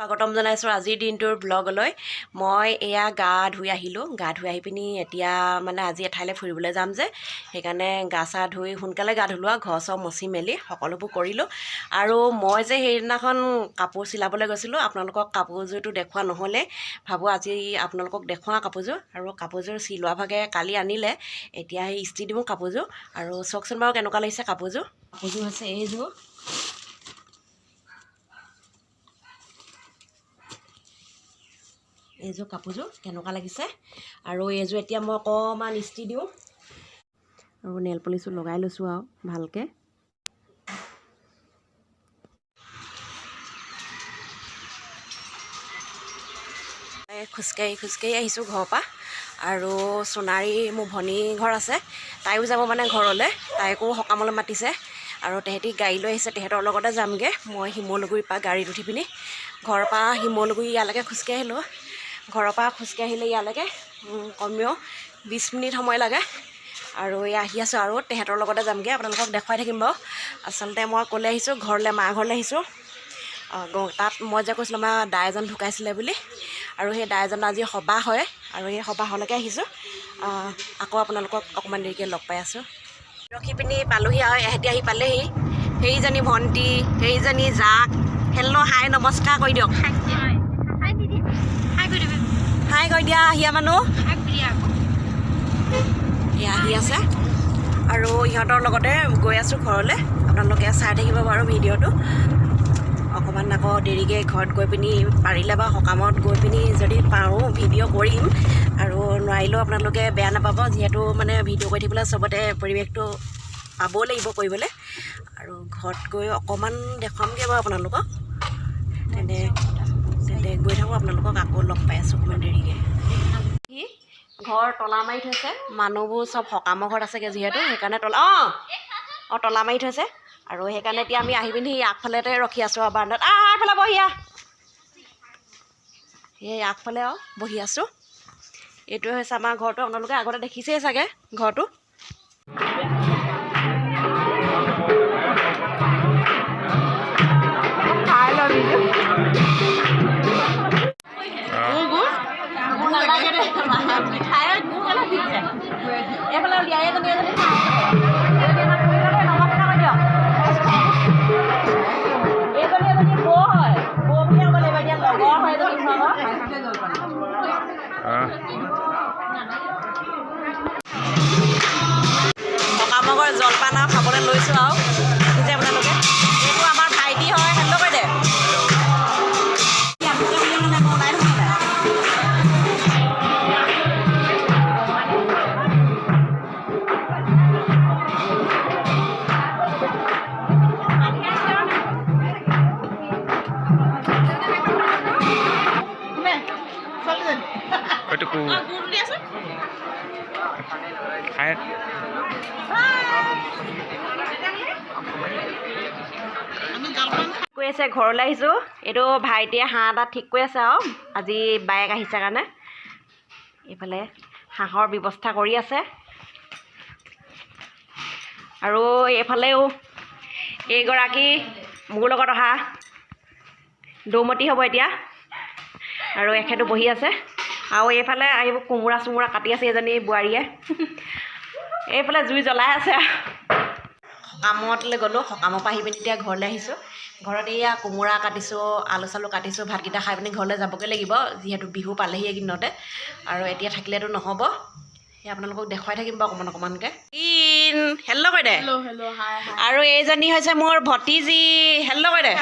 স্বাগতম জনাইছোঁ আজিৰ দিনটোৰ ব্লগলৈ। মই এয়া গা ধুই আহিলোঁ। গা ধুই আহি পিনি এতিয়া মানে আজি এঠাইলৈ ফুৰিবলৈ যাম যে। সেইকাৰণে গা চা ধুই সোনকালে গা ধুলোঁ আৰু ঘৰ চৰ মচি মেলি সকলোবোৰ কৰিলোঁ। আৰু মই যে সেইদিনাখন কাপোৰ চিলাবলৈ গৈছিলোঁ আপোনালোকক কাপোৰযোৰটো দেখুওৱা নহ'লে। ভাবোঁ আজি আপোনালোকক দেখুৱাওঁ কাপোৰযোৰ। আৰু কাপোৰযোৰ চিলোৱা ভাগে কালি আনিলে। এতিয়া সেই ইস্ত্ৰি দিওঁ কাপোৰযোৰ। আৰু চাওকচোন বাৰু কেনেকুৱা লাগিছে কাপোৰযোৰ? কাপোৰযোৰ হৈছে এইযোৰ। এইযোৰ কাপোৰযোৰ কেনেকুৱা লাগিছে? আৰু এইযোৰ এতিয়া মই অকণমান ইস্ত্ৰি দিওঁ। আৰু নেল পলিচো লগাই লৈছোঁ আৰু ভালকৈ। খোজকাঢ়ি খোজকাঢ়ি আহিছোঁ ঘৰৰ পৰা। আৰু সোণাৰী মোৰ ভনী ঘৰ আছে। তাইও যাব মানে ঘৰলৈ। তাইকো সকামলৈ মাতিছে। আৰু তেহেঁতি গাড়ী লৈ আহিছে। তেহেঁতৰ লগতে যামগৈ। মই শিমলুগুৰিৰ পৰা গাড়ীত উঠি পিনি। ঘৰৰ পৰা শিমলুগুৰি ইয়ালৈকে খোজকাঢ়ি আহিলোঁ ঘৰৰ পৰা খোজকাঢ়ি আহিলে ইয়ালৈকে কমেও বিছ মিনিট সময় লাগে। আৰু এই আহি আছোঁ আৰু তেহেঁতৰ লগতে যামগৈ আপোনালোকক দেখুৱাই থাকিম বাৰু। আচলতে মই ক'লৈ আহিছোঁ ঘৰলৈ মা ঘৰলৈ আহিছোঁ। তাত মই যে কৈছিলোঁ আমাৰ দাই এজন ঢুকাইছিলে বুলি। আৰু সেই দাইজন আজি সবাহ হয় আৰু সেই সবাহলৈকে আহিছোঁ। আকৌ আপোনালোকক অকণমান দেৰিকৈ লগ পাই আছোঁ। ৰখি পিনি পালোহি আৰু এহেঁতি আহি পালেহি। সেইজনী ভণ্টি সেইজনী জাক হেল্ল' হাই নমস্কাৰ কৰি দিয়ক। হাই কৈ দিয়া আহিয়া মানুহ? এয়া আহি আছে। আৰু ইহঁতৰ লগতে গৈ আছোঁ ঘৰলৈ। আপোনালোকে চাই থাকিব বাৰু ভিডিঅ'টো। অকণমান আকৌ দেৰিকৈ ঘৰত গৈ পিনি পাৰিলে বা সকামত গৈ পিনি যদি পাৰোঁ ভিডিঅ' কৰিম। আৰু নোৱাৰিলেও আপোনালোকে বেয়া নাপাব যিহেতু মানে ভিডিঅ' কৰি থাকিবলৈ চবতে পৰিৱেশটো পাবও লাগিব কৰিবলৈ। আৰু ঘৰত গৈ অকণমান দেখুৱামগৈ বাৰু আপোনালোকক। তেন্তে তেন্তে গৈ থাকোঁ আপোনালোকক আকৌ লগ পাই আছোঁ অকণমান দেৰিকৈ। ঘৰ তলা মাৰি থৈছে? মানুহবোৰ চব সকামৰ ঘৰত আছেগৈ যিহেতু সেইকাৰণে তলা অঁ অঁ তলা মাৰি থৈছে। আৰু সেইকাৰণে এতিয়া আমি আহি পিনি আগফালেতে ৰখি আছোঁ আৰু বাৰান্দাত আহ আগফালে বহি আহ। সেই আগফালে আৰু বহি আছোঁ। এইটোৱে হৈছে আমাৰ ঘৰটো আপোনালোকে আগতে দেখিছেই চাগে ঘৰটো। জলপান আৰু খাবলৈ লৈছোঁ আৰু। Ku. Hai. কৈ আছে ঘৰলৈ আহিছোঁ। এইটো ভাইটিয়ে হাঁহ এটা ঠিক কৰি আছে আৰু। আজি বায়েক আহিছে কাৰণে। এইফালে হাঁহৰ ব্যৱস্থা কৰি আছে। আৰু এইফালেও এইগৰাকী মোৰ লগত অহা। দৌমতী হ'ব এতিয়া। আৰু এখেতো বহি আছে। আৰু এইফালে আহিব কোমোৰা চোমোৰা কাটি আছে এজনী বোৱাৰীয়ে। এইফালে জুই জ্বলাই আছে। সকামতলৈ গ'লোঁ সকামৰ পৰা আহি পিনি এতিয়া ঘৰলৈ আহিছোঁ। ঘৰত এয়া কোমোৰা কাটিছোঁ আলু চালু কাটিছোঁ ভাতকেইটা খাই পিনি ঘৰলৈ যাবগৈ লাগিব যিহেতু বিহু পালেহি এইকেইদিনতে। আৰু এতিয়া থাকিলেতো নহ'ব। সেই আপোনালোকক দেখুৱাই থাকিম বাৰু অকণমান অকণমানকৈ। ইন হেল্ল' কৈ দে আৰু এইজনী হৈছে মোৰ ভতিজী। হেল্ল' কৈ দে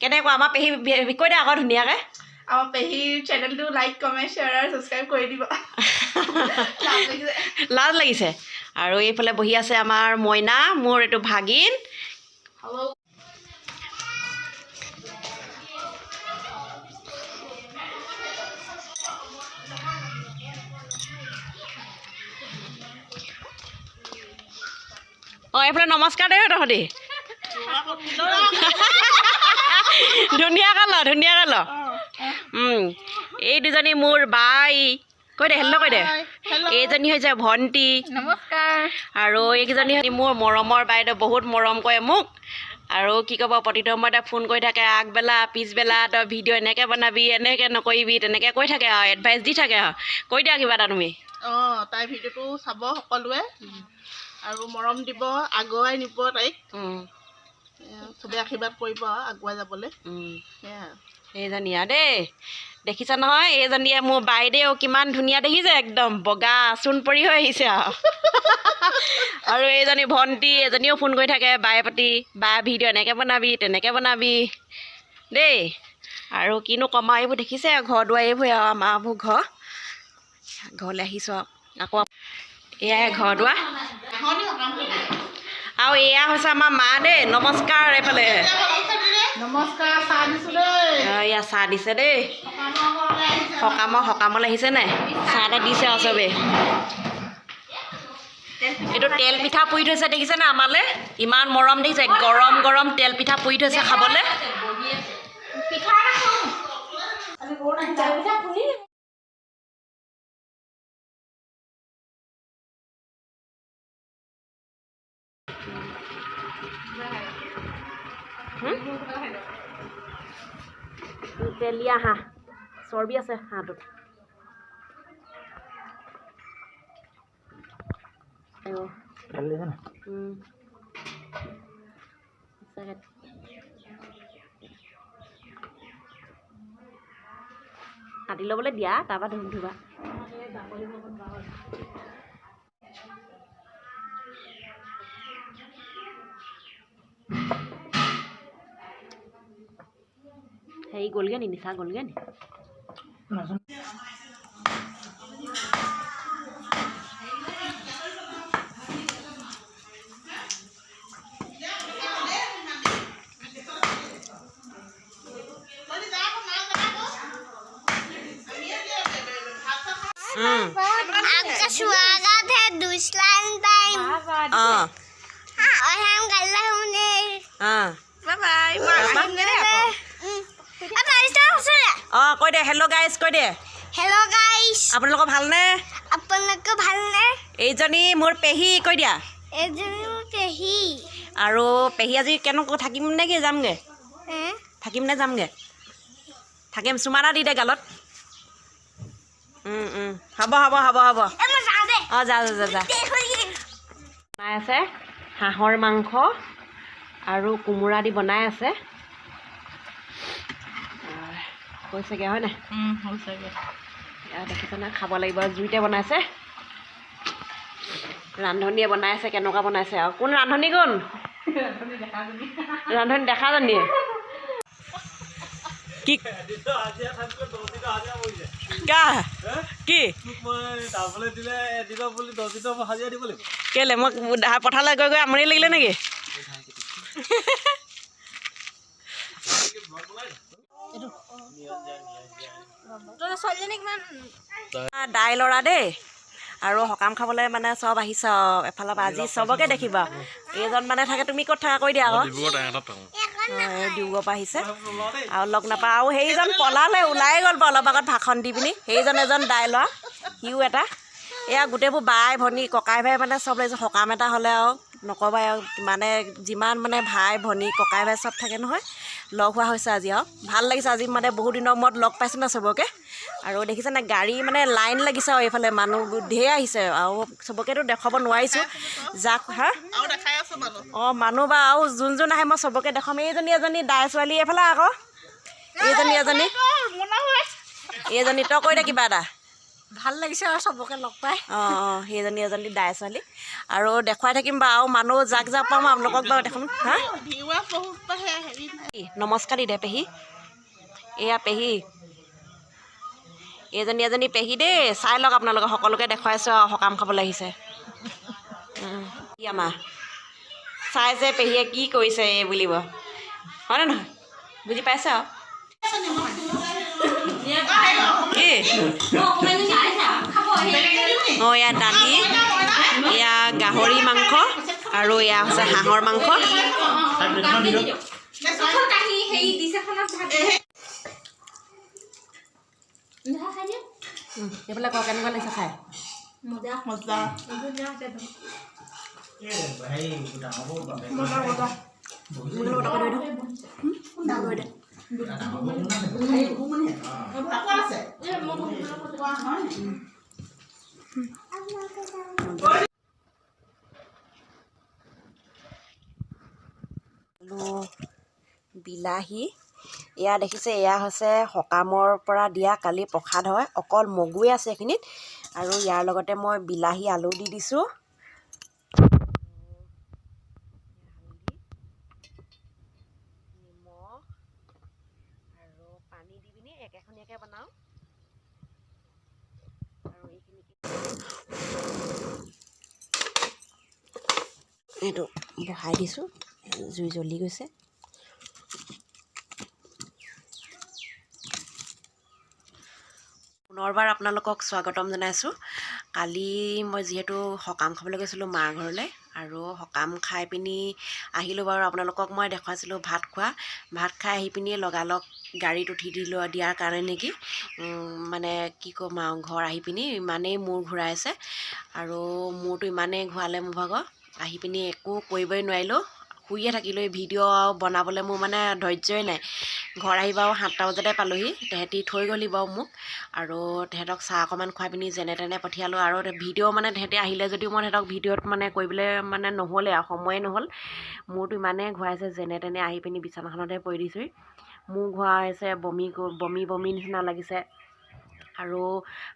কেনেকুৱা? আমাৰ পেহী বি- কৈ দে আকৌ ধুনীয়াকৈ। আমাৰ পেহীৰ চেনেলটো লাইক কমেণ্ট শ্বেয়াৰ আৰু ছাবস্ক্ৰাইব কৰি দিব। লাজ লাগিছে। আৰু এইফালে বহি আছে আমাৰ মইনা মোৰ এইটো ভাগিন। অঁ এইফালে নমস্কাৰ দে তহঁতি। ধুনীয়াকৈ ল ধুনীয়াকৈ ল এই দুজনী মোৰ বাই। কৈ দে হেল্ল' কৈ দে। এইজনী হৈছে ভণ্টি। নমস্কাৰ। আৰু এইকেইজনী হৈছে মোৰ মৰমৰ বাইদেউ বহুত মৰম কৰে মোক। আৰু কি ক'ব প্ৰতিটো সময়তে ফোন কৰি থাকে আগবেলা পিছবেলা তই ভিডিঅ' এনেকৈ বনাবি এনেকৈ নকৰিবি তেনেকৈ কৈ থাকে আৰু এডভাইচ দি থাকে আৰু। কৈ দিয়া কিবা এটা তুমি। অঁ তাইৰ ভিডিঅ'টো চাব সকলোৱে। আৰু মৰম দিব আগুৱাই নিব তাইক। উম, এয়া, চবে আশীৰ্বাদ কৰিব আৰু আগুৱাই যাবলৈ। উম। সেয়া এইজনী আৰু দেই। দেখিছা নহয় এইজনীয়ে মোৰ বাইদেউ কিমান ধুনীয়া দেখিছে একদম বগা চোন পৰি হৈ আহিছে আৰু আৰু এইজনী ভণ্টি এজনীও ফোন কৰি থাকে বায়ে পাতি বা ভিডিঅ' এনেকৈ বনাবি তেনেকৈ বনাবি। দেই আৰু কিনো কম আৰু এইবোৰ দেখিছে আৰু ঘৰ দুৱাৰ এইবোৰে আৰু আমাৰবোৰ ঘৰ। ঘৰলৈ আহিছোঁ আৰু আকৌ এয়াই ঘৰ দুৱাৰ। আৰু এয়া হৈছে আমাৰ মা দেই নমস্কাৰ এইফালে নমস্কাৰ চাহ দিছোঁ দেই অঁ, এয়া চাহ দিছে দেই সকামৰ সকামলৈ আহিছে নাই চাহ এটা দিছে আৰু চবেই এইটো তেল পিঠা পুৰি থৈছে দেখিছে নে আমালৈ ইমান মৰম দেখিছে গৰম গৰম তেল পিঠা পুৰি থৈছে খাবলৈ তেলীয়া হাঁহ। চৰ্বি আছে হাঁহটোত। কাটি ল'বলৈ দিয়া তাৰপৰা ধুম ধুবা। golgeni ni saa golgeni आपका स्वागत है दूसरा टाइम हाँ। हाँ, और हम गल्ला हाँ। बाय बाय অঁ কৈ দে হেল্ল' গাইজ কৈ দে। হেল্ল' গাইছ আপোনালোকৰ ভালনে? আপোনালোকে ভালনে? এইজনী মোৰ পেহী কৈ দিয়া। এজনী মোৰ পেহী। আৰু পেহী আজি কেনেকৈ থাকিম নে কি যামগৈ? থাকিম নে যামগৈ? থাকিম চুমা এটা দি দে গালত। হ'ব হ'ব হ'ব হ'ব। অঁ যা যা যা যা। বনাই আছে হাঁহৰ মাংস আৰু কোমোৰা দি বনাই আছে আহ, হৈছেগৈ হয় নাই হৈছেগৈ এয়া দেখিছেনে খাব লাগিব জুইতে বনাইছে। ৰান্ধনীয়ে বনাই আছে কেনেকুৱা বনাইছে আৰু। কোন ৰান্ধনী কোন? ৰান্ধনী দেখাজনীয়ে কি? কা? কি? কেলে মোক পথাৰলৈ গৈ গৈ আমনি লাগিলে নেকি? দাই ল'ৰা দেই। আৰু সকাম খাবলৈ মানে চব আহিছে এফালৰ পৰা আজি চবকে দেখিবা। এইজন মানে থাকে তুমি ক'ত থাকা কৈ দিয়া আকৌ। ডিব্ৰুগড়ৰ পৰা আহিছে। আৰু লগ নাপাওঁ। আৰু সেইজন পলালে ওলাই গ'ল বাৰু অলপ আগত ভাষণ দি পিনি। সেইজন এজন দাই ল'ৰা সিও এটা। এয়া গোটেইবোৰ বাই ভনী ককাই ভাই মানে চব লাগিছে। সকাম এটা হ'লে আৰু নকবাই আৰু মানে যিমান মানে ভাই ভনী ককাই ভাই চব থাকে নহয় লগ হোৱা হৈছে আজি আৰু। ভাল লাগিছে আজি মানে বহুত দিনৰ মূৰত লগ পাইছোঁ না চবকে। আৰু দেখিছে নে গাড়ী মানে লাইন লাগিছে আৰু এইফালে মানুহ ঢেৰ আহিছে আৰু চবকেতো দেখুৱাব নোৱাৰিছোঁ। যাক হা? অঁ মানুহ বা আৰু যোন যোন আহে মই চবকে দেখাম। এইজনী এজনী দাই ছোৱালী এইফালে আকৌ। এইজনী এজনী। এইজনী তই কৈ দে কিবা এটা। ভাল লাগিছে আৰু চবকে লগ পাই। অঁ অঁ সেইজনী এজনী দাই ছোৱালী। আৰু দেখুৱাই থাকিম বাৰু আৰু মানুহ যাক যাক পাম আপোনালোকক বাৰু হা? পেহী, নমস্কাৰ দি দে পেহী। এয়া পেহী। এইজনী এজনী পেহী দেই চাই লওক আপোনালোকে সকলোকে দেখুৱাইছোঁ আৰু সকাম খাবলৈ আহিছে। আমাৰ? চাইছে পেহীয়ে কি কৰিছে এই বুলিব। হয়নে নহয়? বুজি পাইছে আৰু? কি এয়া দালি এয়া গাহৰি মাংস আৰু এয়া হৈছে হাঁহৰ মাংস। এইফালে কওক কেনেকুৱা লাগিছে খাই মজা মজা মজা মজা মোৰ লগত অকণ ধৰি দিওঁ। হুম? ধৰি দে। আলু বিলাহী। এয়া দেখিছে এয়া হৈছে সকামৰ পৰা দিয়া কালি প্ৰসাদ হয়। অকল মগুৱে আছে এইখিনিত। আৰু ইয়াৰ লগতে মই বিলাহী আলু দি দিছোঁ। এইটো বহাই দিছোঁ জুই জ্বলি গৈছে। পুনৰবাৰ আপোনালোকক স্বাগতম জনাইছোঁ। কালি মই যিহেতু সকাম খাবলৈ গৈছিলোঁ মাৰ ঘৰলৈ আৰু সকাম খাই পিনি আহিলোঁ বাৰু আপোনালোকক মই দেখুৱাইছিলোঁ ভাত খোৱা। ভাত খাই আহি পিনি লগালগ গাড়ীত উঠি দিলোঁ দিয়াৰ কাৰণে নেকি মানে কি ক'ম আৰু ঘৰ আহি পিনি ইমানেই মূৰ ঘূৰাইছে আৰু মূৰটো ইমানেই ঘূৰালে মোৰ ভাগৰ। আহি পিনি একো কৰিবই নোৱাৰিলোঁ। শুইয়ে থাকিলোঁ এই ভিডিঅ' বনাবলৈ মোৰ মানে ধৈৰ্যই নাই। ঘৰ আহি বাৰু সাতটা বজাতে পালোহি তেহেঁতি থৈ গ'লি বাৰু মোক আৰু তেহেঁতক চাহ অকণমান খুৱাই পিনি যেনে তেনে পঠিয়ালোঁ আৰু ভিডিঅ' মানে তেহেঁতি আহিলে যদিও মই তেহেঁতক ভিডিঅ'ত মানে কৰিবলৈ মানে নহ'লে আৰু সময়ে নহ'ল মূৰটো ইমানেই ঘূৰাইছে যেনে তেনে আহি পিনি বিচনাখনতে পৰি দিছোঁহি। মূৰ ঘূৰাইছে বমি বমি বমি নিচিনা লাগিছে। আৰু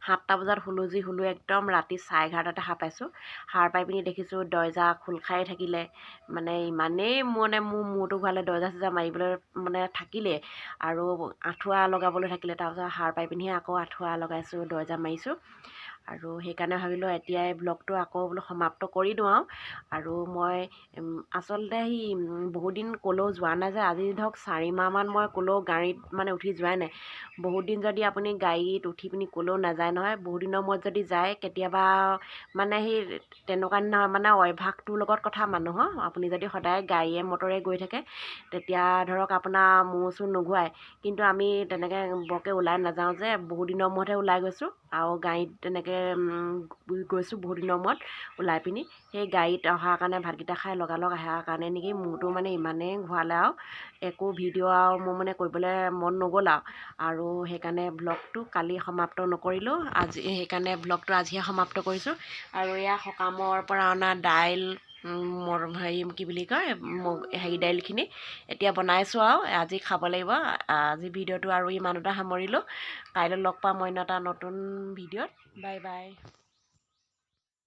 সাতটা বজাত শুলোঁ যি শুলোঁ একদম ৰাতি চাৰে এঘাৰটাতে সাৰ পাইছোঁ। সাৰ পাই পিনি দেখিছোঁ দৰ্জা খোল খাই থাকিলে। মানে ইমানেই মানে মোৰ মূৰটো ঘূৰালে দৰ্জা চৰ্জা মাৰিবলৈ মানে থাকিলে আৰু আঁঠুৱা লগাবলৈ থাকিলে। তাৰপিছত সাৰ পাই পিনিহে আকৌ আঁঠুৱা লগাইছোঁ দৰ্জা মাৰিছোঁ। আৰু সেইকাৰণে ভাবিলোঁ এতিয়াই ব্লগটো আকৌ বোলো সমাপ্ত কৰি দিওঁ আৰু। আৰু মই আচলতে সি উম, বহুত দিন ক'লেও যোৱা নাই যে আজি ধৰক চাৰি মাহমান মই ক'লেও গাড়ীত মানে উঠি যোৱাই নাই। বহুত দিন যদি আপুনি গাড়ীত উঠি পিনি ক'লেও নাযায় নহয় বহুত দিনৰ মূৰত যদি যায় কেতিয়াবা মানে সেই তেনেকুৱা দিনা মানে অভ্যাসটোৰ লগত কথা মানুহৰ আপুনি যদি সদায় গাড়ীয়ে মটৰে গৈ থাকে তেতিয়া ধৰক আপোনাৰ মূৰ চূৰ নোঘূৰাই। কিন্তু আমি তেনেকৈ বৰকৈ ওলাই নাযাওঁ যে বহুত দিনৰ মূৰতহে ওলাই গৈছোঁ। আৰু গাড়ীত তেনেকৈ গৈছোঁ বহুত দিনৰ মূৰত ওলাই পিনি। সেই গাড়ীত অহাৰ কাৰণে ভাতকেইটা খাই লগালগ অহাৰ কাৰণে নেকি মূৰটো মানে ইমানেই ঘূৰালে আৰু একো ভিডিঅ' আৰু মোৰ মানে কৰিবলৈ মন নগ'ল আৰু। আৰু সেইকাৰণে ব্লগটো কালি সমাপ্ত নকৰিলোঁ আজি সেইকাৰণে ব্লগটো আজিহে সমাপ্ত কৰিছোঁ। আৰু এয়া সকামৰ পৰা অনা দাইল হেৰি কি বুলি কয় হেৰি দাইলখিনি এতিয়া বনাইছোঁ আৰু আজি খাব লাগিব। আজি ভিডিঅ'টো আৰু ইমানতে সামৰিলোঁ। কাইলৈ লগ পাম অন্য এটা নতুন ভিডিঅ'ত। Bye bye.